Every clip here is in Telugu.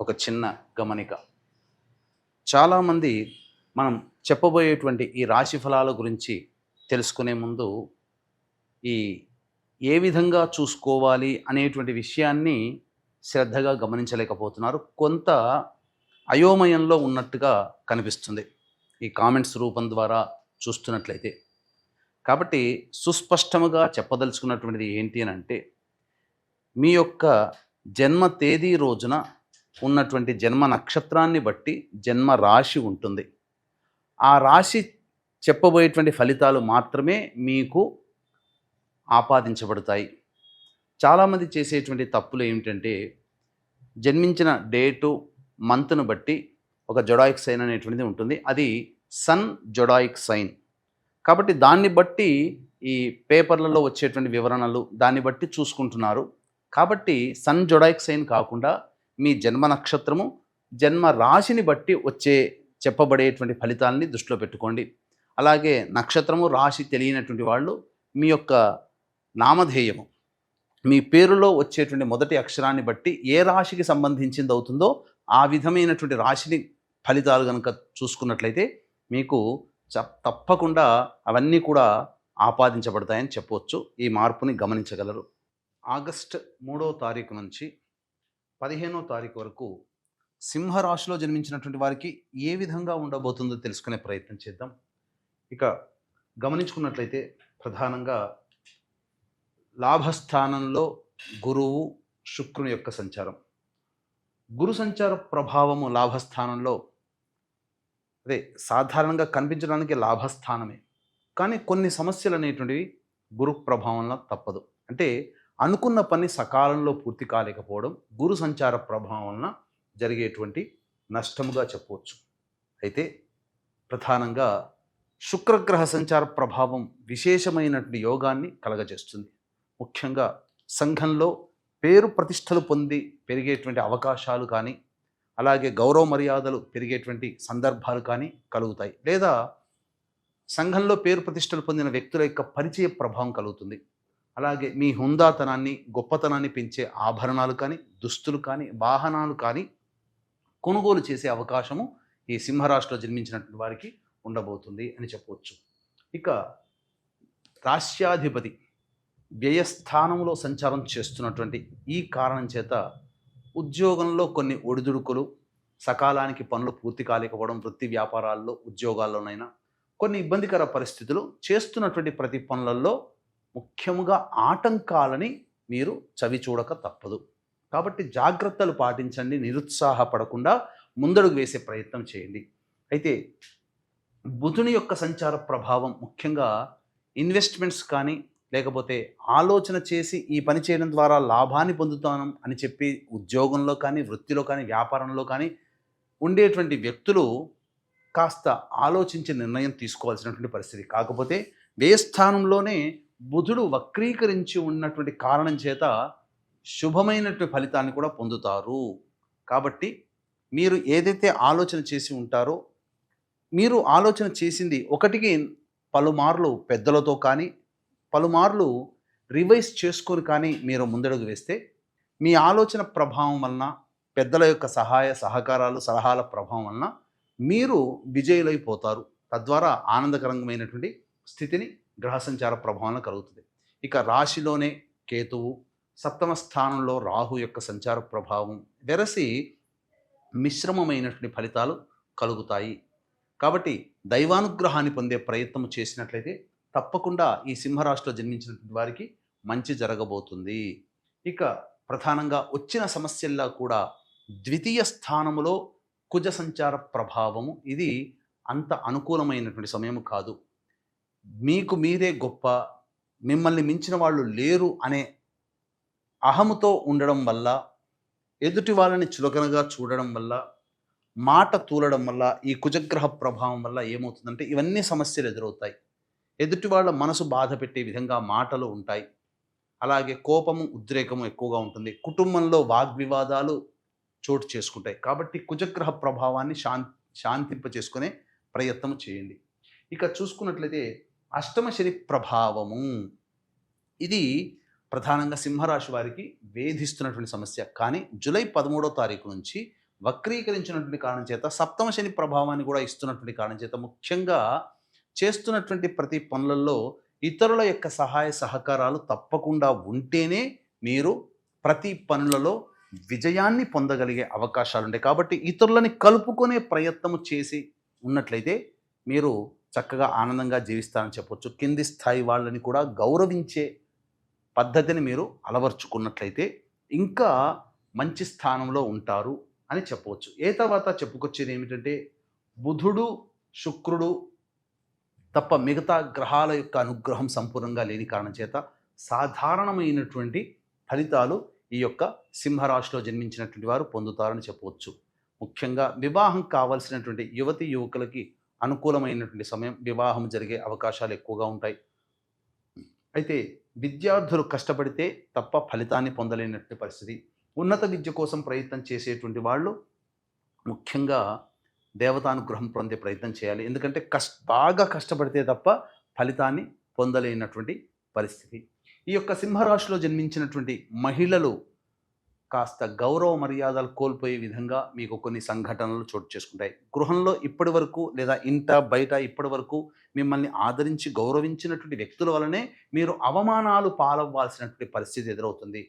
ఒక చిన్న గమనిక. చాలామంది మనం చెప్పబోయేటువంటి ఈ రాశి ఫలాల గురించి తెలుసుకునే ముందు ఈ ఏ విధంగా చూసుకోవాలి అనేటువంటి విషయాన్ని శ్రద్ధగా గమనించలేకపోతున్నారు. కొంత అయోమయంలో ఉన్నట్టుగా కనిపిస్తుంది ఈ కామెంట్స్ రూపం ద్వారా చూస్తున్నట్లయితే. కాబట్టి సుస్పష్టముగా చెప్పదలుచుకున్నటువంటిది ఏంటి అని అంటే మీ యొక్క జన్మ తేదీ రోజున ఉన్నటువంటి జన్మ నక్షత్రాన్ని బట్టి జన్మ రాశి ఉంటుంది. ఆ రాశి చెప్పబోయేటువంటి ఫలితాలు మాత్రమే మీకు ఆపాదించబడతాయి. చాలామంది చేసేటువంటి తప్పులు ఏమిటంటే జన్మించిన డేటు మంత్ను బట్టి ఒక జొడాయిక్ సైన్ అనేటువంటిది ఉంటుంది. అది సన్ జొడాయిక్ సైన్. కాబట్టి దాన్ని బట్టి ఈ పేపర్లలో వచ్చేటువంటి వివరణలు దాన్ని బట్టి చూసుకుంటున్నారు. కాబట్టి సన్ జొడాయిక్ సైన్ కాకుండా మీ జన్మ నక్షత్రము జన్మ రాశిని బట్టి వచ్చే చెప్పబడేటువంటి ఫలితాలని దృష్టిలో పెట్టుకోండి. అలాగే నక్షత్రము రాశి తెలియనటువంటి వాళ్ళు మీ యొక్క నామధేయము మీ పేరులో వచ్చేటువంటి మొదటి అక్షరాన్ని బట్టి ఏ రాశికి సంబంధించింది అవుతుందో ఆ విధమైనటువంటి రాశిని ఫలితాలు కనుక చూసుకున్నట్లయితే మీకు చ- తప్పకుండా అవన్నీ కూడా ఆపాదించబడతాయని చెప్పవచ్చు. ఈ మార్పుని గమనించగలరు. ఆగస్ట్ మూడో తారీఖు నుంచి పదిహేనో తారీఖు వరకు సింహరాశిలో జన్మించినటువంటి వారికి ఏ విధంగా ఉండబోతుందో తెలుసుకునే ప్రయత్నం చేద్దాం. ఇక గమనించుకున్నట్లయితే ప్రధానంగా లాభస్థానంలో గురువు శుక్రుని యొక్క సంచారం. గురు సంచార ప్రభావము లాభస్థానంలో అదే సాధారణంగా కనిపించడానికి లాభస్థానమే. కానీ కొన్ని సమస్యలు అనేటువంటివి గురు ప్రభావంలో తప్పదు. అంటే అనుకున్న పని సకాలంలో పూర్తి కాలేకపోవడం గురు సంచార ప్రభావం వలన జరిగేటువంటి నష్టముగా చెప్పవచ్చు. అయితే ప్రధానంగా శుక్రగ్రహ సంచార ప్రభావం విశేషమైనటువంటి యోగాన్ని కలగజేస్తుంది. ముఖ్యంగా సంఘంలో పేరు ప్రతిష్టలు పొంది పెరిగేటువంటి అవకాశాలు కానీ అలాగే గౌరవ మర్యాదలు పెరిగేటువంటి సందర్భాలు కానీ కలుగుతాయి. లేదా సంఘంలో పేరు ప్రతిష్టలు పొందిన వ్యక్తుల యొక్క పరిచయ ప్రభావం కలుగుతుంది. అలాగే మీ హుందాతనాన్ని గొప్పతనాన్ని పెంచే ఆభరణాలు కానీ దుస్తులు కానీ వాహనాలు కానీ కొనుగోలు చేసే అవకాశము ఈ సింహరాశిలో జన్మించినటువంటి వారికి ఉండబోతుంది అని చెప్పవచ్చు. ఇక రాష్ట్రాధిపతి వ్యయస్థానంలో సంచారం చేస్తున్నటువంటి ఈ కారణం చేత ఉద్యోగంలో కొన్ని ఒడిదుడుకులు సకాలానికి పనులు పూర్తి కాలేకపోవడం వృత్తి వ్యాపారాల్లో ఉద్యోగాల్లోనైనా కొన్ని ఇబ్బందికర పరిస్థితులు చేస్తున్నటువంటి ప్రతి పనులలో ముఖ్యముగా ఆటంకాలని మీరు చవి చూడక తప్పదు. కాబట్టి జాగ్రత్తలు పాటించండి నిరుత్సాహపడకుండా ముందడుగు వేసే ప్రయత్నం చేయండి. అయితే బుధుని యొక్క సంచార ప్రభావం ముఖ్యంగా ఇన్వెస్ట్మెంట్స్ కానీ లేకపోతే ఆలోచన చేసి ఈ పని చేయడం ద్వారా లాభాన్ని పొందుతాను అని చెప్పి ఉద్యోగంలో కానీ వృత్తిలో కానీ వ్యాపారంలో కానీ ఉండేటువంటి వ్యక్తులు కాస్త ఆలోచించి నిర్ణయం తీసుకోవాల్సినటువంటి పరిస్థితి. కాకపోతే వ్యయస్థానంలోనే బుధుడు వక్రీకరించి ఉన్నటువంటి కారణం చేత శుభమైనటువంటి ఫలితాన్ని కూడా పొందుతారు. కాబట్టి మీరు ఏదైతే ఆలోచన చేసి ఉంటారో మీరు ఆలోచన చేసింది ఒకటికి పలుమార్లు పెద్దలతో కానీ పలుమార్లు రివైజ్ చేసుకొని కానీ మీరు ముందడుగు వేస్తే మీ ఆలోచన ప్రభావం వలన పెద్దల యొక్క సహాయ సహకారాలు సలహాల ప్రభావం వలన మీరు విజయులైపోతారు. తద్వారా ఆనందకరమైనటువంటి స్థితిని గ్రహ సంచార ప్రభావం కలుగుతుంది. ఇక రాశిలోనే కేతువు సప్తమ స్థానంలో రాహు యొక్క సంచార ప్రభావం వెరసి మిశ్రమమైనటువంటి ఫలితాలు కలుగుతాయి. కాబట్టి దైవానుగ్రహాన్ని పొందే ప్రయత్నం చేసినట్లయితే తప్పకుండా ఈ సింహరాశిలో జన్మించినటువంటి వారికి మంచి జరగబోతుంది. ఇక ప్రధానంగా వచ్చిన సమస్యల్లో కూడా ద్వితీయ స్థానములో కుజ సంచార ప్రభావము ఇది అంత అనుకూలమైనటువంటి సమయము కాదు. మీకు మీరే గొప్ప మిమ్మల్ని మించిన వాళ్ళు లేరు అనే అహముతో ఉండడం వల్ల ఎదుటి వాళ్ళని చులకనగా చూడడం వల్ల మాట తూలడం వల్ల ఈ కుజగ్రహ ప్రభావం వల్ల ఏమవుతుందంటే ఇవన్నీ సమస్యలు ఎదురవుతాయి. ఎదుటి వాళ్ళ మనసు బాధ పెట్టే విధంగా మాటలు ఉంటాయి. అలాగే కోపము ఉద్రేకము ఎక్కువగా ఉంటుంది. కుటుంబంలో వాగ్వివాదాలు చోటు చేసుకుంటాయి. కాబట్టి కుజగ్రహ ప్రభావాన్ని శాం శాంతింప చేసుకునే ప్రయత్నం చేయండి. ఇక చూసుకున్నట్లయితే అష్టమ శని ప్రభావము. ఇది ప్రధానంగా సింహరాశి వారికి వేధిస్తున్నటువంటి సమస్య. కానీ జూలై పదమూడో తారీఖు నుంచి వక్రీకరించినటువంటి కారణం చేత సప్తమ శని ప్రభావాన్ని కూడా ఇస్తున్నటువంటి కారణం చేత ముఖ్యంగా చేస్తున్నటువంటి ప్రతి పనులలో ఇతరుల యొక్క సహాయ సహకారాలు తప్పకుండా ఉంటేనే మీరు ప్రతి పనులలో విజయాన్ని పొందగలిగే అవకాశాలు ఉంటాయి కాబట్టి ఇతరులని కలుపుకునే ప్రయత్నము చేసి ఉన్నట్లయితే మీరు చక్కగా ఆనందంగా జీవిస్తారని చెప్పొచ్చు. కింది స్థాయి వాళ్ళని కూడా గౌరవించే పద్ధతిని మీరు అలవర్చుకున్నట్లయితే ఇంకా మంచి స్థానంలో ఉంటారు అని చెప్పవచ్చు ఏ తర్వాత చెప్పుకొచ్చేది ఏమిటంటే బుధుడు శుక్రుడు తప్ప మిగతా గ్రహాల యొక్క అనుగ్రహం సంపూర్ణంగా లేని కారణం చేత సాధారణమైనటువంటి ఫలితాలు ఈ యొక్క సింహరాశిలో జన్మించినటువంటి వారు పొందుతారని చెప్పవచ్చు ముఖ్యంగా వివాహం కావలసినటువంటి యువతి యువకులకి అనుకూలమైనటువంటి సమయం వివాహం జరిగే అవకాశాలు ఎక్కువగా ఉంటాయి. అయితే విద్యార్థులు కష్టపడితే తప్ప ఫలితాన్ని పొందలేనటువంటి పరిస్థితి. ఉన్నత విద్య కోసం ప్రయత్నం చేసేటువంటి వాళ్ళు ముఖ్యంగా దేవతానుగ్రహం పొందే ప్రయత్నం చేయాలి. ఎందుకంటే కష్ బాగా కష్టపడితే తప్ప ఫలితాన్ని పొందలేనటువంటి పరిస్థితి. ఈ యొక్క సింహరాశిలో జన్మించినటువంటి మహిళలు కాస్త గౌరవ మర్యాదలు కోల్పోయే విధంగా మీకు కొన్ని సంఘటనలు చోటు చేసుకుంటాయి. గృహంలో ఇప్పటి వరకు లేదా ఇంట బయట ఇప్పటి వరకు మిమ్మల్ని ఆదరించి గౌరవించినటువంటి వ్యక్తుల వలనే మీరు అవమానాలు పాలవ్వాల్సినటువంటి పరిస్థితి ఎదురవుతుంది.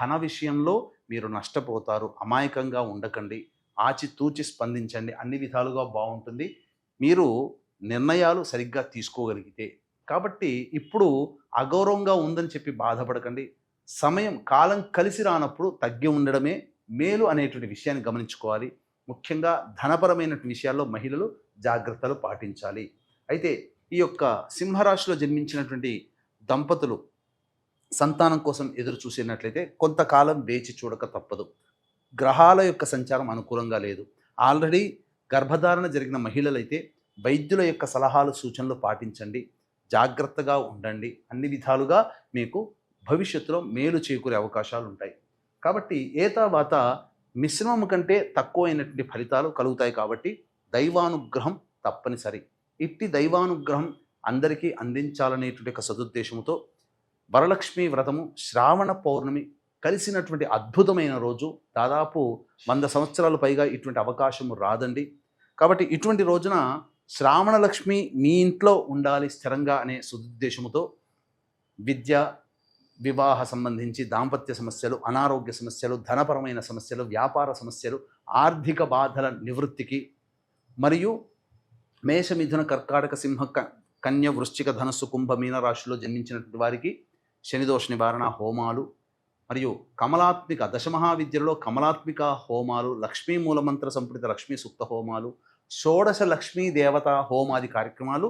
ధన విషయంలో మీరు నష్టపోతారు. అమాయకంగా ఉండకండి. ఆచితూచి స్పందించండి. అన్ని విధాలుగా బాగుంటుంది. మీరు నిర్ణయాలు సరిగ్గా తీసుకోగలిగితే. కాబట్టి ఇప్పుడు అగౌరవంగా ఉందని చెప్పి బాధపడకండి. సమయం కాలం కలిసి రానప్పుడు తగ్గి ఉండడమే మేలు అనేటువంటి విషయాన్ని గమనించుకోవాలి. ముఖ్యంగా ధనపరమైన విషయాల్లో మహిళలు జాగ్రత్తలు పాటించాలి. అయితే ఈ యొక్క సింహరాశిలో జన్మించినటువంటి దంపతులు సంతానం కోసం ఎదురు చూసినట్లయితే కొంతకాలం వేచి చూడక తప్పదు. గ్రహాల యొక్క సంచారం అనుకూలంగా లేదు. ఆల్రెడీ గర్భధారణ జరిగిన మహిళలైతే వైద్యుల యొక్క సలహాలు సూచనలు పాటించండి. జాగ్రత్తగా ఉండండి. అన్ని విధాలుగా మీకు భవిష్యత్తులో మేలు చేకూరే అవకాశాలు ఉంటాయి కాబట్టి ఏ తర్వాత మిశ్రమం కంటే తక్కువైనటువంటి ఫలితాలు కలుగుతాయి కాబట్టి దైవానుగ్రహం తప్పనిసరి. ఇట్టి దైవానుగ్రహం అందరికీ అందించాలనేటువంటి ఒక సదుద్దేశంతో వరలక్ష్మి వ్రతము శ్రావణ పౌర్ణమి కలిసినటువంటి అద్భుతమైన రోజు. దాదాపు వంద సంవత్సరాలు పైగా ఇటువంటి అవకాశం రాదండి. కాబట్టి ఇటువంటి రోజున శ్రావణ లక్ష్మి మీ ఇంట్లో ఉండాలి స్థిరంగా అనే సదుద్దేశముతో విద్య వివాహ సంబంధించి దాంపత్య సమస్యలు అనారోగ్య సమస్యలు ధనపరమైన సమస్యలు వ్యాపార సమస్యలు ఆర్థిక బాధల నివృత్తికి మరియు మేషమిథున కర్కాటక సింహ క- కన్య వృశ్చిక ధనస్సు కుంభ మీన రాశిలో జన్మించినటువంటి వారికి శనిదోష నివారణ హోమాలు మరియు కమలాత్మిక దశమహావిద్యలో కమలాత్మిక హోమాలు లక్ష్మీ మూలమంత్ర సంపుటిత లక్ష్మీ సూక్త హోమాలు షోడశ లక్ష్మీ దేవత హోమాది కార్యక్రమాలు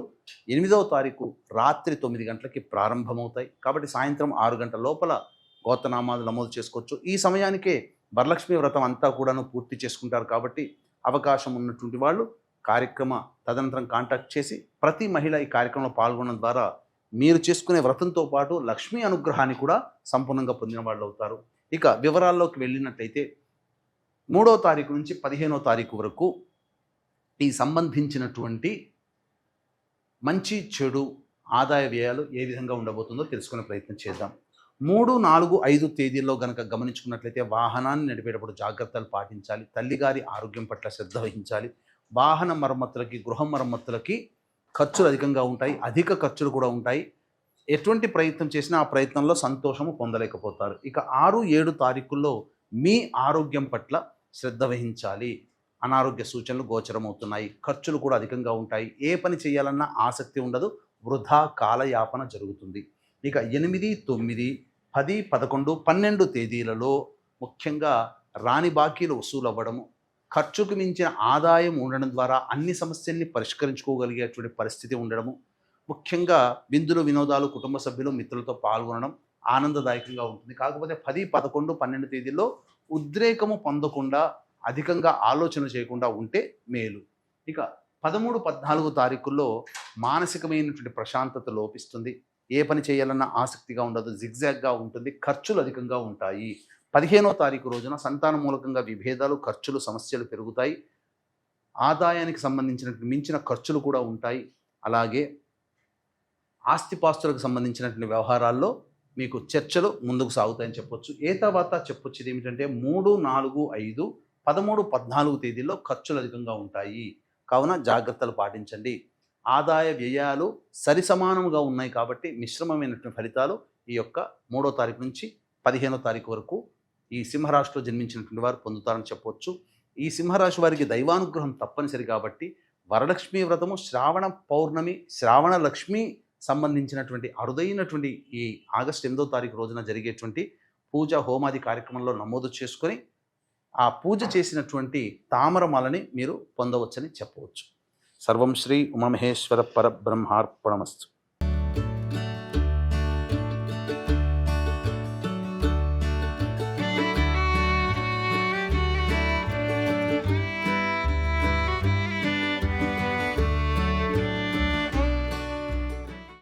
ఎనిమిదవ తారీఖు రాత్రి తొమ్మిది గంటలకి ప్రారంభమవుతాయి. కాబట్టి సాయంత్రం ఆరు గంటల లోపల గోతనామాలు నమోదు చేసుకోవచ్చు. ఈ సమయానికే వరలక్ష్మి వ్రతం అంతా కూడాను పూర్తి చేసుకుంటారు కాబట్టి అవకాశం ఉన్నటువంటి వాళ్ళు కార్యక్రమ తదనంతరం కాంటాక్ట్ చేసి ప్రతి మహిళ ఈ కార్యక్రమంలో పాల్గొనడం ద్వారా మీరు చేసుకునే వ్రతంతో పాటు లక్ష్మీ అనుగ్రహాన్ని కూడా సంపూర్ణంగా పొందిన వాళ్ళు అవుతారు. ఇక వివరాల్లోకి వెళ్ళినట్టయితే మూడో తారీఖు నుంచి పదిహేనో తారీఖు వరకు ఈ సంబంధించినటువంటి మంచి చెడు ఆదాయ వ్యయాలు ఏ విధంగా ఉండబోతుందో తెలుసుకునే ప్రయత్నం చేద్దాం. మూడు నాలుగు ఐదు తేదీల్లో గనక గమనించుకున్నట్లయితే వాహనాన్ని నడిపేటప్పుడు జాగ్రత్తలు పాటించాలి. తల్లిగారి ఆరోగ్యం పట్ల శ్రద్ధ వహించాలి. వాహన మరమ్మతులకి గృహ మరమ్మతులకి ఖర్చులు అధికంగా ఉంటాయి అధిక ఖర్చులు కూడా ఉంటాయి. ఎటువంటి ప్రయత్నం చేసినా ఆ ప్రయత్నంలో సంతోషము పొందలేకపోతారు. ఇక ఆరు ఏడు తారీఖుల్లో మీ ఆరోగ్యం పట్ల శ్రద్ధ వహించాలి. అనారోగ్య సూచనలు గోచరమవుతున్నాయి ఖర్చులు కూడా అధికంగా ఉంటాయి. ఏ పని చేయాలన్నా ఆసక్తి ఉండదు వృధా కాలయాపన జరుగుతుంది. ఇక ఎనిమిది తొమ్మిది పది పదకొండు పన్నెండు తేదీలలో ముఖ్యంగా రాణి బాకీలు వసూలు అవ్వడము ఖర్చుకు మించిన ఆదాయం ఉండడం ద్వారా అన్ని సమస్యల్ని పరిష్కరించుకోగలిగేటువంటి పరిస్థితి ఉండడము ముఖ్యంగా విందులు వినోదాలు కుటుంబ సభ్యులు మిత్రులతో పాల్గొనడం ఆనందదాయకంగా ఉంటుంది. కాకపోతే పది పదకొండు పన్నెండు తేదీల్లో ఉద్రేకము పొందకుండా అధికంగా ఆలోచన చేయకుండా ఉంటే మేలు. ఇక పదమూడు పద్నాలుగు తారీఖుల్లో మానసికమైనటువంటి ప్రశాంతత లోపిస్తుంది. ఏ పని చేయాలన్న ఆసక్తిగా ఉండదు జిగ్జాగ్గా ఉంటుంది ఖర్చులు అధికంగా ఉంటాయి. పదిహేనో తారీఖు రోజున సంతాన మూలకంగా విభేదాలు ఖర్చులు సమస్యలు పెరుగుతాయి. ఆదాయానికి సంబంధించిన మించిన ఖర్చులు కూడా ఉంటాయి. అలాగే ఆస్తిపాస్తులకు సంబంధించినటువంటి వ్యవహారాల్లో మీకు చర్చలు ముందుకు సాగుతాయని చెప్పొచ్చు. ఏ తర్వాత చెప్పొచ్చు ఏమిటంటే మూడు నాలుగు ఐదు పదమూడు పద్నాలుగు తేదీల్లో ఖర్చులు అధికంగా ఉంటాయి. కావున జాగ్రత్తలు పాటించండి. ఆదాయ వ్యయాలు సరిసమానంగా ఉన్నాయి కాబట్టి మిశ్రమమైనటువంటి ఫలితాలు ఈ యొక్క మూడో తారీఖు నుంచి పదిహేనో తారీఖు వరకు ఈ సింహరాశిలో జన్మించినటువంటి వారు పొందుతారని చెప్పవచ్చు ఈ సింహరాశి వారికి దైవానుగ్రహం తప్పనిసరి కాబట్టి వరలక్ష్మి వ్రతము శ్రావణ పౌర్ణమి శ్రావణ లక్ష్మి సంబంధించినటువంటి అరుదైనటువంటి ఈ ఆగస్టు ఎనిమిదో తారీఖు రోజున జరిగేటువంటి పూజ హోమాది కార్యక్రమంలో నమోదు చేసుకొని ఆ పూజ చేసినటువంటి తామరమాలని మీరు పొందవచ్చని చెప్పవచ్చు. సర్వం శ్రీ ఉమామహేశ్వర పరబ్రహ్మార్పణమస్తు.